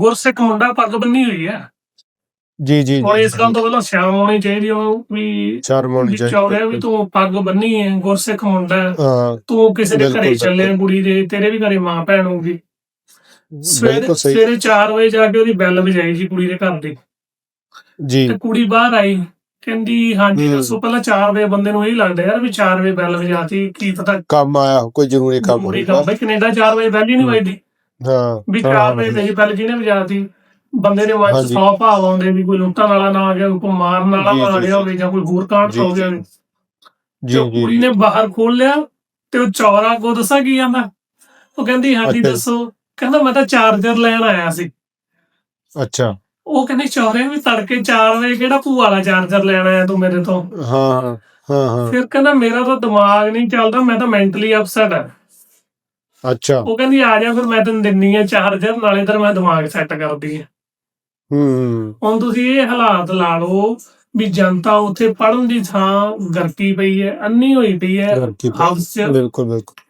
ਗੁਰਸਿੱਖ ਮੁੰਡਾ ਪੱਗ ਬੰਨੀ ਹੋਈ ਹੈ। ਜੀ ਜੀ ਹੁਣ ਇਸ ਗੱਲ ਤੋਂ ਪਹਿਲਾਂ ਸ਼ਰਮ ਆਉਣੀ ਚਾਹੀਦੀ ਉਹਨੂੰ ਵੀ ਸ਼ਰਮ ਹੋਣੀ ਵੀ ਚਾਹੀਦੀ ਚੌੜਿਆ ਵੀ ਤੂੰ ਪੱਗ ਬੰਨੀ ਹੈ ਗੁਰਸਿੱਖ ਮੁੰਡਾ ਤੂੰ ਕਿਸੇ ਦੇ ਘਰੇ ਚੱਲੇ। ਕੁੜੀ ਦੇ ਤੇਰੇ ਵੀ ਘਰੇ ਮਾਂ ਭੈਣ ਹੋਊਗੀ। ਸਵੇਰੇ ਸਵੇਰੇ 4 ਵਜੇ ਜਾ ਕੇ ਉਹਦੀ ਬੈਲ ਵਜਾਈ ਸੀ ਕੁੜੀ ਦੇ ਘਰ ਦੀ। ਜੀ। ਤੇ ਕੁੜੀ ਬਾਹਰ ਆਈ ਕਹਿੰਦੀ ਹਾਂਜੀ। ਦੱਸੋ ਪਹਿਲਾਂ 4 ਵਜੇ ਬੰਦੇ ਨੂੰ ਇਹ ਲੱਗਦਾ ਯਾਰ ਵੀ 4 ਵਜੇ ਬੈਲ ਵਜਾਤੀ ਕੀ ਪਤਾ ਕੰਮ ਆਇਆ ਕੋਈ ਜ਼ਰੂਰੀ ਕੰਮ ਬਈ ਕੈਨੇਡਾ 4 ਵਜੇ ਬੈਲ ਹੀ ਨਹੀਂ। ਵੱਜਦੀ। ਹਾਂ ਵੀ ਹਾਂ, 4 ਵਜੇ ਮੇਰੀ ਬੈਲ ਜਿਹਨੇ ਵਜਾਤੀ ਬੰਦੇ ਦੇ ਮਨ ਚ ਹਾਂਜੀ। 100 ਭਾਵ ਆਉਂਦੇ ਵੀ ਕੋਈ ਲੁੱਟਣ ਵਾਲਾ ਨਾ ਆ ਗਿਆ ਕੋਈ ਮਾਰਨ ਵਾਲਾ ਨਾ ਆ ਗਿਆ ਹੋਵੇ ਜਾਂ ਕੋਈ ਹੋਰ ਕਾਂਡ ਹੋ ਗਿਆ। ਜੀ। ਜੀ ਕੁੜੀ ਨੇ ਬਾਹਰ ਖੋਲ ਲਿਆ ਤੇ ਉਹ ਚੌਰਾ ਕੋ ਦੱਸਾਂ ਕੀ ਆਂਦਾ? ਉਹ ਕਹਿੰਦੀ ਹਾਂਜੀ। ਦੱਸੋ। ਕਹਿੰਦਾ ਮੈਂ ਤਾਂ ਚਾਰਜਰ ਲੈਣ ਆਇਆ ਸੀ। ਅੱਛਾ। ਉਹ ਕਹਿੰਦੇ ਚੌਰੇ ਵੀ ਤੜਕੇ 4 ਵਜੇ ਕਿਹੜਾ ਭੂਆ ਵਾਲਾ ਚਾਰਜਰ ਲੈਣ ਆਇਆ ਤੂੰ ਮੇਰੇ ਤੋਂ? ਹਾਂ ਹਾਂ ਹਾਂ ਹਾਂ। ਫਿਰ ਕਹਿੰਦਾ ਮੇਰਾ ਤਾਂ ਦਿਮਾਗ ਨਹੀਂ ਚੱਲਦਾ ਮੈਂ ਤਾਂ ਮੈਂਟਲੀ ਅਪਸੈਟ ਆ। ਅੱਛਾ। ਉਹ ਕਹਿੰਦੀ ਆ ਜਾ ਫਿਰ ਮੈਂ ਤੈਨੂੰ ਦਿੰਨੀ ਆ ਚਾਰਜਰ ਨਾਲੇ ਤਾਂ ਮੈਂ ਦਿਮਾਗ ਸੈੱਟ ਕਰਦੀ ਆ। ਹੂੰ। ਹੁਣ ਤੁਸੀਂ ਇਹ ਹਾਲਾਤ ਲਾ ਲਓ ਵੀ ਜਨਤਾ ਉੱਥੇ ਪੜਨ ਦੀ ਥਾਂ ਗਰਕੀ ਪਈ ਹੈ ਅੰਨੀ ਹੋਈ ਪਈ ਹੈ ਘਰ ਕੀ ਹਾਊਸ ਚ ਬਿਲਕੁਲ ਬਿਲਕੁਲ।